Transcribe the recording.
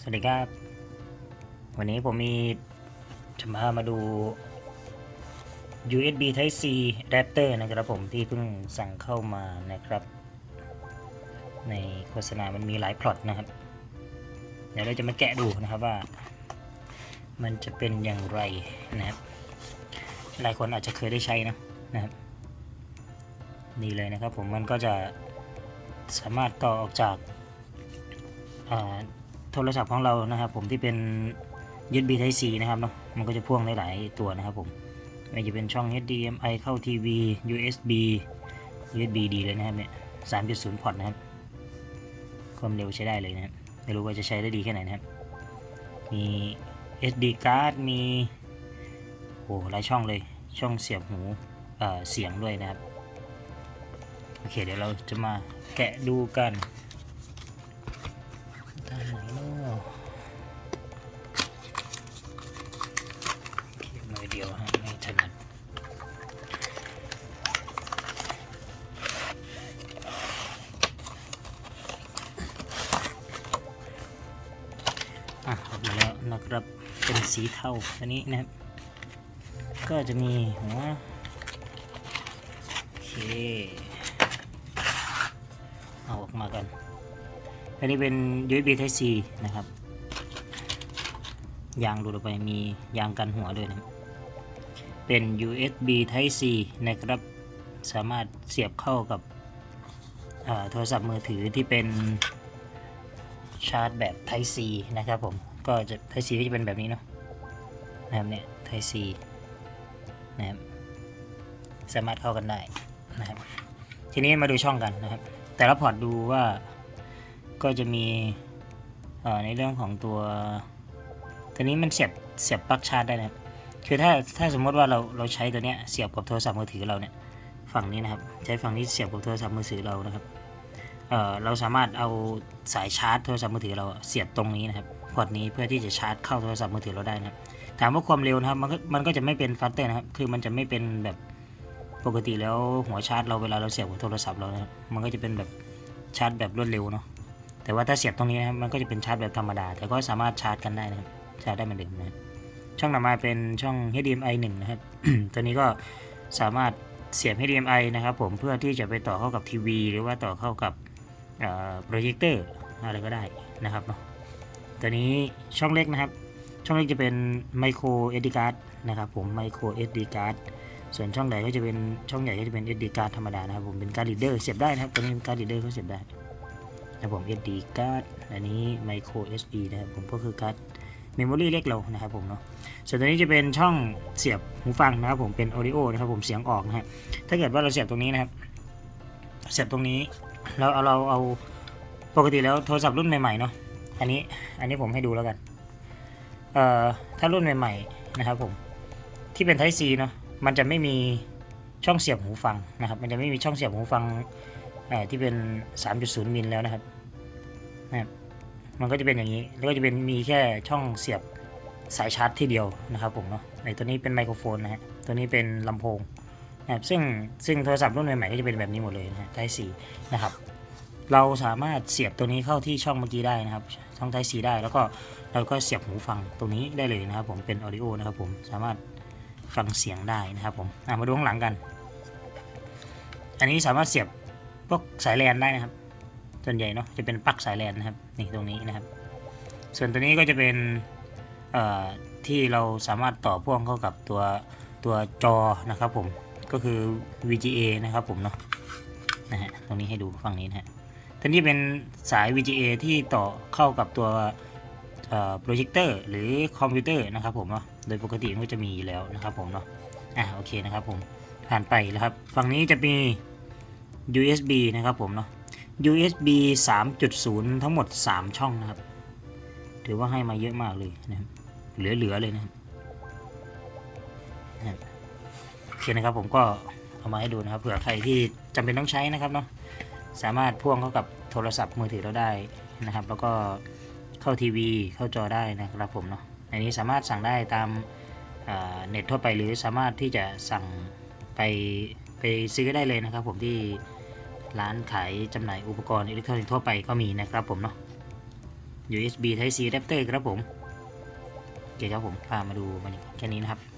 สวัสดีครับ วันนี้ผมมีจะมามาดู USB Type C adapter นะครับผมที่เพิ่งสั่งเข้ามานะครับ ในโฆษณามันมีหลายพล็อตนะครับ เดี๋ยวเราจะมาแกะดูนะครับว่า มันจะเป็นอย่างไรนะครับ หลายคนอาจจะเคยได้ใช้นะนะครับนี่เลยนะครับผมมันก็จะสามารถต่อออกจากอ่า โทรศัพท์ของเรานะครับ ผมที่เป็น USB Type C นะครับเนาะมันก็จะพ่วงได้หลายตัวนะครับผมไม่ว่าจะเป็นช่อง HDMI เข้าทีวี USB USB ดีเลยนะครับเนี่ย3.0 พอร์ตนะครับ ความเร็วใช้ได้เลยนะครับไม่รู้ว่าจะใช้ได้ดีแค่ไหนนะครับ มี SD card มีโอ้หลายช่องเลยช่องเสียบหูเอ่อเสียงด้วยนะครับ โอเค เดี๋ยวเราจะมาแกะดูกัน อะออกมาแล้วนะครับเป็นสีเทาอันนี้นะครับ ก็จะมีหัวโอเคเอาออกมากัน อันนี้เป็น USB Type C นะครับ ยางดูดออกไปมียางกันหัวด้วยนะเป็น USB Type C นะครับสามารถเสียบเข้ากับโทรศัพท์มือถือที่เป็นชาร์จแบบ Type C นะครับผม ก็จะ Type C ก็จะเป็นแบบนี้เนาะนะครับเนี่ย Type C นะครับสามารถเข้ากันได้นะครับทีนี้มาดูช่องกันนะครับ แต่ละพอร์ตดูว่าก็จะมีในเรื่องของตัวตัวนี้มันเสียบเสียบปลั๊กชาร์จได้นะครับคือถ้าถ้าสมมติว่าเราเราใช้ตัวเนี้ยเสียบกับโทรศัพท์มือถือเราเนี่ยฝั่งนี้นะครับ ใช้ฝั่งนี้เสียบกับโทรศัพท์มือถือเรานะครับ เเราสามารถเอาสายชาร์จโทรศัพท์มือถือเราเสียบตรงนี้นะครับพอร์ตนี้เพื่อที่จะชาร์จเข้าโทรศัพท์มือถือเราได้นะครับถามว่าความเร็วนะครับมันก็มันก็จะไม่เป็นฟัสเตอร์นะครับ คือมันจะไม่เป็นแบบปกติแล้วหัวชาร์จเราเวลาเราเสียบกับโทรศัพท์เรานะครับมันก็จะเป็นแบบชาร์จแบบรวดเร็วเนาะแต่ว่าถ้าเสียบตรงนี้นะครับมันก็จะเป็นชาร์จแบบธรรมดา แต่ก็สามารถชาร์จกันได้นะครับชาร์จได้เหมือนเดิมนะช่องต่อมาเป็นช่อง HDMI 1 นะครับ ตัวนี้ก็สามารถเสียบ HDMI นะครับผมเพื่อที่จะไปต่อเข้ากับทีวี หรือว่าต่อเข้ากับ โปรเจคเตอร์อะไรก็ได้นะครับเนาะตัวนี้ช่องเล็กนะครับ ช่องเล็กจะเป็น micro SD card นะครับผม micro SD card ส่วนช่องใหญ่ก็จะเป็นช่องใหญ่ก็จะเป็น SD card ธรรมดานะครับผมเป็นการ์ด reader เสียบได้นะครับตัวนี้เป็นการ์ด reader ก็เสียบได้นะครับผม SD card อันนี้ micro SD นะครับผมก็คือการ์ด memory เล็กเรานะครับผมเนาะส่วนตัวนี้จะเป็นช่องเสียบหูฟังนะครับผมเป็น audio นะครับผมเสียงออกนะฮะถ้าเกิดว่าเราเสียบตรงนี้นะครับ เสียบตรงนี้ เราเอาเราเอาปกติแล้วโทรศัพท์รุ่นใหม่ๆเนาะอันนี้อันนี้ผมให้ดูแล้วกันเอ่อถ้ารุ่นใหม่ๆนะครับผมที่เป็น Type C เนาะมันจะไม่มีช่องเสียบหูฟังนะครับ มันจะไม่มีช่องเสียบหูฟังเอ่อที่เป็น 3.0 มิลแล้วนะครับนะครับ มันก็จะเป็นอย่างนี้ แล้วก็จะเป็นมีแค่ช่องเสียบสายชาร์จที่เดียวนะครับผมเนาะในตัวนี้เป็นไมโครโฟนนะฮะ ตัวนี้เป็นลำโพง นะครับซึ่งซึ่งโทรศัพท์รุ่นใหม่ๆก็จะเป็นแบบนี้หมดเลยนะฮะ Type C นะครับเราสามารถเสียบตัวนี้เข้าที่ช่องเมื่อกี้ได้นะครับ ช่อง Type C ได้ แล้วก็เราก็เสียบหูฟังตรงนี้ได้เลยนะครับ ผมเป็น audio นะครับผมสามารถฟังเสียงได้นะครับผมมาดูข้างหลังกัน อันนี้สามารถเสียบพวกสายแลนได้นะครับ ส่วนใหญ่เนาะจะเป็นปลั๊กสายแลนนะครับนี่ตรงนี้นะครับ ส่วนตัวนี้ก็จะเป็นที่เราสามารถต่อพ่วงเข้ากับตัวตัวจอนะครับผม ก็คือ VGA นะครับผมเนาะนะฮะตรงนี้ให้ดูฝั่งนี้นะฮะตัวนี้เป็นสาย VGA ที่ต่อเข้ากับตัวโปรเจคเตอร์หรือคอมพิวเตอร์นะครับผมเนาะโดยปกติมันก็จะมีอยู่แล้วนะครับผมเนาะอะโอเคนะครับผมผ่านไปแล้วครับฝั่งนี้จะมี USB นะครับผมเนาะ USB 3.0 ทั้งหมด 3 ช่องนะครับ ถือว่าให้มาเยอะมากเลยนะครับเหลือๆเลยนะครับ นะครับโอเคนะครับ ผมก็เอามาให้ดูนะครับเผื่อใครที่จำเป็นต้องใช้นะครับเนาะสามารถพ่วงเข้ากับโทรศัพท์มือถือเราได้นะครับ แล้วก็เข้าทีวีเข้าจอได้นะครับผมเนาะอันนี้สามารถสั่งได้ตามเอ่อเน็ตทั่วไปหรือสามารถที่จะสั่งไปไปซื้อได้เลยนะครับ ผมที่ร้านขายจำหน่ายอุปกรณ์อิเล็กทรอนิกส์ทั่วไปก็มีนะครับผมเนาะ USB Type C adapter ครับผมโอเคครับผมพามาดูมันแค่นี้นะครับ